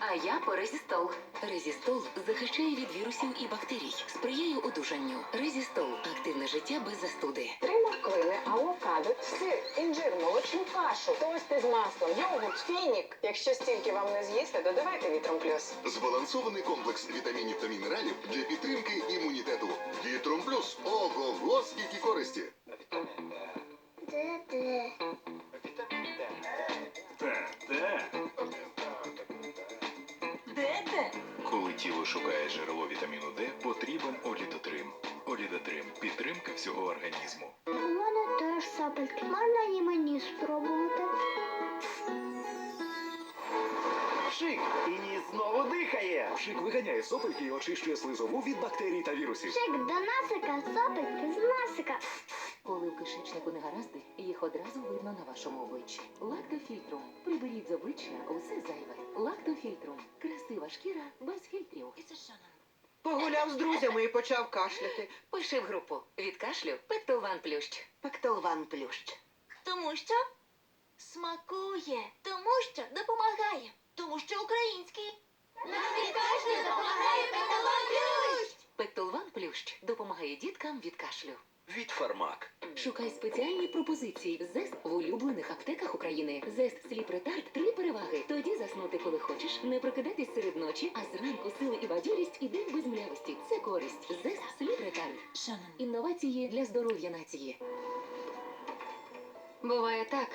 А я по резістол. Резістол захищає від вірусів і бактерій, сприяє одужанню. Резістол активне життя без застуди. Три морквини, авокадо, сир, інжир, молочну кашу, тости з маслом, йогурт, фінік. Якщо стільки вам не з'їсти, додавайте вітром плюс. Збалансований комплекс вітамінів та мінералів для підтримки імунітету. Вітром плюс. Ого, тіло шукає джерело вітаміну Д, потрібен олідотрим. Олідотрим підтримка всього організму. У мене теж сапельки. Можна і мені спробувати? Пшик! І ніс знову дихає. Пшик виганяє сопельки і очищує слизову від бактерій та вірусів. Шик до насика, сапельки з насика. Коли в кишечнику негаразди, їх одразу видно на вашому обличчі. Лактофільтрум. Приберіть з обличчя усе зайве. Шкіра без фільтрів. Погуляв з друзями і почав кашляти. Пиши в групу. Від кашлю Пектолван Плющ. Пектолван плющ. Тому що смакує, тому що допомагає, тому що український. Нам від кашлю допомагає петалон плющ. Пектолван Плющ допомагає діткам від кашлю. Від фармак. Шукай спеціальні пропозиції. Зест в улюблених аптеках України. Зест сліп ретард три переваги. Тоді заснути, коли хочеш, не прокидатись серед ночі, а зранку сили і бадьорість і день без млявості. Це користь. Зест сліп ретард. Інновації для здоров'я нації. Буває так,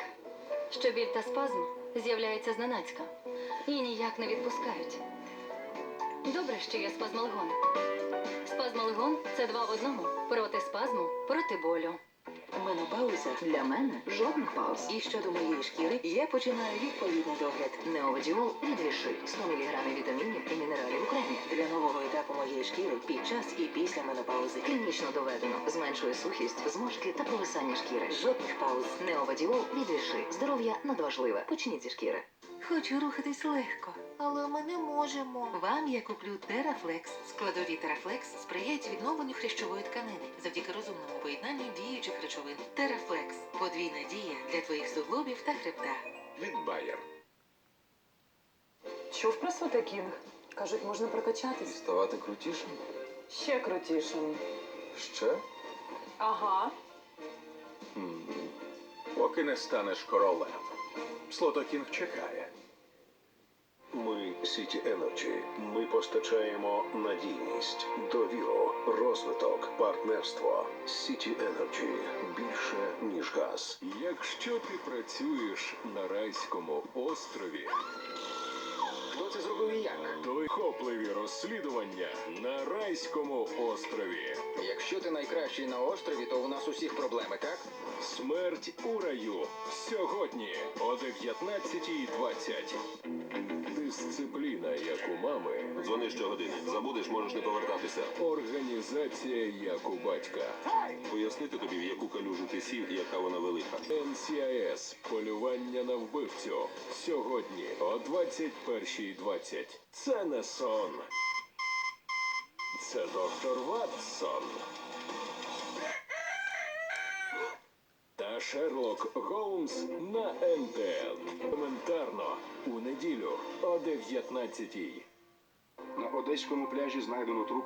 що біль та спазм з'являються зненацька і ніяк не відпускають. Добре, що є спазмалгон. Спазмалгон це два в одному проти спазму, проти болю. Менопауза для мене жодних пауз. І щодо моєї шкіри я починаю відповідний догляд. Неовадіол від віши 100 мг вітамінів і мінералів окремі для нового етапу моєї шкіри під час і після менопаузи. Клінічно доведено зменшує сухість, зморшки та провисання шкіри. Жодних пауз. Неовадіол від віши. Здоров'я надважливе. Почніть зі шкіри. Хочу рухатись легко. Але ми не можемо. Вам я куплю Терафлекс. Складові Терафлекс сприяють відновленню хрящової тканини завдяки розумному поєднанню діючих речовин. Терафлекс подвійна дія для твоїх суглобів та хребта. Від Байер. Чув про Сотекінг? Кажуть, можна прокачатись. Ставати крутішим? Ще крутішим. Ще? Ага. Поки не станеш королем. Слотокінг чекає. City Energy. Ми постачаємо надійність, довіру, розвиток, партнерство. City Energy. більше ніж газ. Якщо ти працюєш на райському острові, Хто це зробив і як? то й хопливі розслідування на райському острові. Якщо ти найкращий на острові, то у нас усіх проблеми, так? Смерть у раю сьогодні о 19.20. Дисципліна, як у мами, Дзвони щогодини. Забудеш, можеш не повертатися. організація як у батька. Пояснити тобі, в яку калюжу ти сів і яка вона велика. NCIS полювання на вбивцю. Сьогодні о 21.20. Це не сон. Це доктор Ватсон. Та Шерлок Голмс на НТН. Коментарно у неділю о 19-й. На одеському пляжі знайдено труп